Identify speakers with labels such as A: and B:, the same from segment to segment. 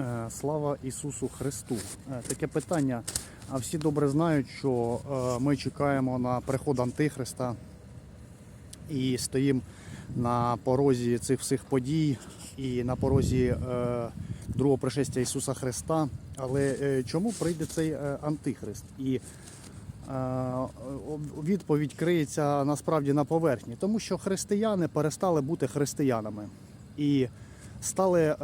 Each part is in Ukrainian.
A: Е, Слава Ісусу Христу. Е, Таке питання. А всі добре знають, що е, ми чекаємо на приход Антихриста і стоїмо на порозі цих всіх подій і на порозі другого пришестя Ісуса Христа. Але чому прийде цей Антихрист? І відповідь криється насправді на поверхні, тому що християни перестали бути християнами. І стали е,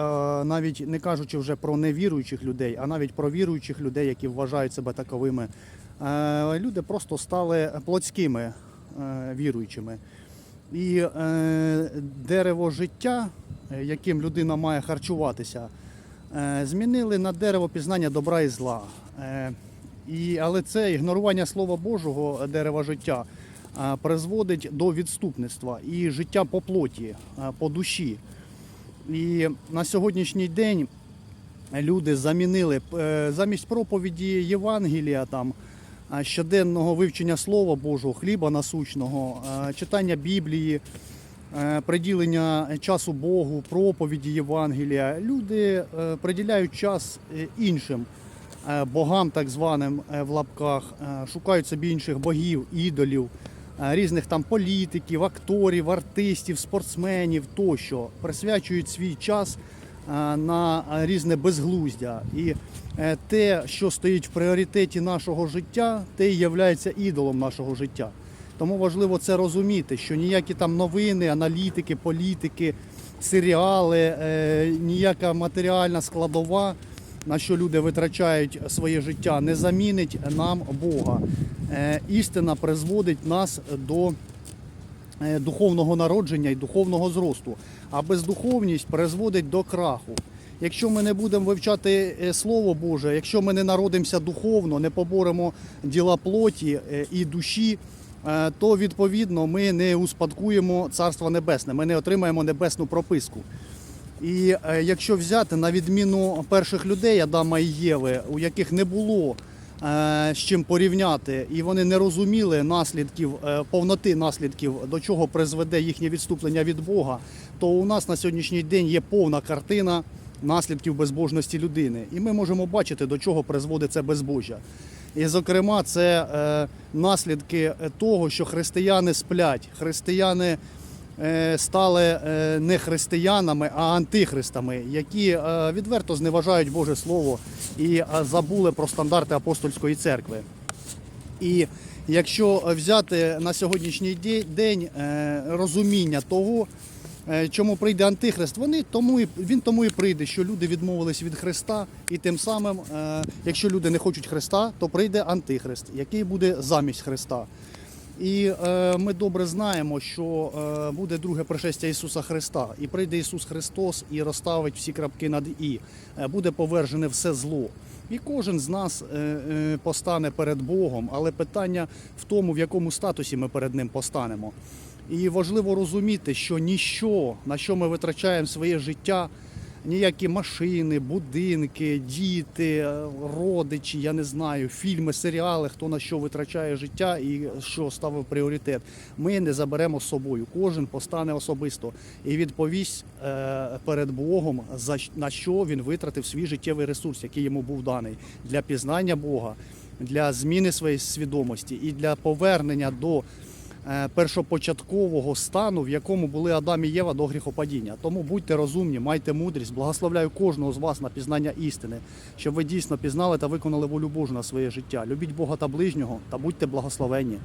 A: навіть не кажучи вже про невіруючих людей, а навіть про віруючих людей, які вважають себе таковими. Е, люди просто стали плотськими е, віруючими. І дерево життя, яким людина має харчуватися, змінили на дерево пізнання добра і зла. Але це ігнорування Слова Божого, дерева життя, призводить до відступництва і життя по плоті, по душі. І на сьогоднішній день люди замінили е, замість проповіді Євангелія, там, щоденного вивчення Слова Божого, хліба насущного, читання Біблії, е, приділення часу Богу, проповіді Євангелія. Люди е, приділяють час іншим богам, так званим в лапках, шукають собі інших богів, ідолів різних там політиків, акторів, артистів, спортсменів тощо присвячують свій час е, на різне безглуздя. І е, те, що стоїть в пріоритеті нашого життя, те і є ідолом нашого життя. Тому важливо це розуміти, що ніякі там новини, аналітики, політики, серіали, е, ніяка матеріальна складова, на що люди витрачають своє життя, не замінить нам Бога. Е, Істина призводить нас до е, духовного народження і духовного зросту. А бездуховність призводить до краху. Якщо ми не будемо вивчати е, Слово Боже, якщо ми не народимося духовно, не поборемо діла плоті і душі, то відповідно ми не успадкуємо Царство Небесне, ми не отримаємо небесну прописку. І е, якщо взяти на відміну перших людей Адама і Єви, у яких не було е, з чим порівняти, і вони не розуміли наслідків, е, повноти наслідків, до чого призведе їхнє відступлення від Бога, то у нас на сьогоднішній день є повна картина наслідків безбожності людини. І ми можемо бачити, до чого призводить це безбожжя. І, зокрема, це наслідки того, що християни сплять, християни стали е, не християнами, а антихристами, які е, відверто зневажають Боже Слово і е, забули про стандарти апостольської церкви. І якщо взяти на сьогоднішній день е, розуміння того, е, чому прийде Антихрист, вони тому і він тому і прийде, що люди відмовились від Христа, і тим самим, е, якщо люди не хочуть Христа, то прийде Антихрист, який буде замість Христа. І е, ми добре знаємо, що е, буде друге пришестя Ісуса Христа, і прийде Ісус Христос і розставить всі крапки над і, Е, буде повержене все зло. І кожен з нас е, е, постане перед Богом, але питання в тому, в якому статусі ми перед ним постанемо. І важливо розуміти, що ніщо, на що ми витрачаємо своє життя, ніякі машини, будинки, діти, родичі, я не знаю, фільми, серіали, хто на що витрачає життя і що ставив пріоритет. Ми не заберемо з собою. Кожен постане особисто і відповість е, перед Богом за на що він витратив свій життєвий ресурс, який йому був даний для пізнання Бога, для зміни своєї свідомості і для повернення до першопочаткового стану, в якому були Адам і Єва до гріхопадіння. Тому будьте розумні, майте мудрість. Благословляю кожного з вас на пізнання істини, щоб ви дійсно пізнали та виконали волю Божу на своє життя. Любіть Бога та ближнього та будьте благословенні.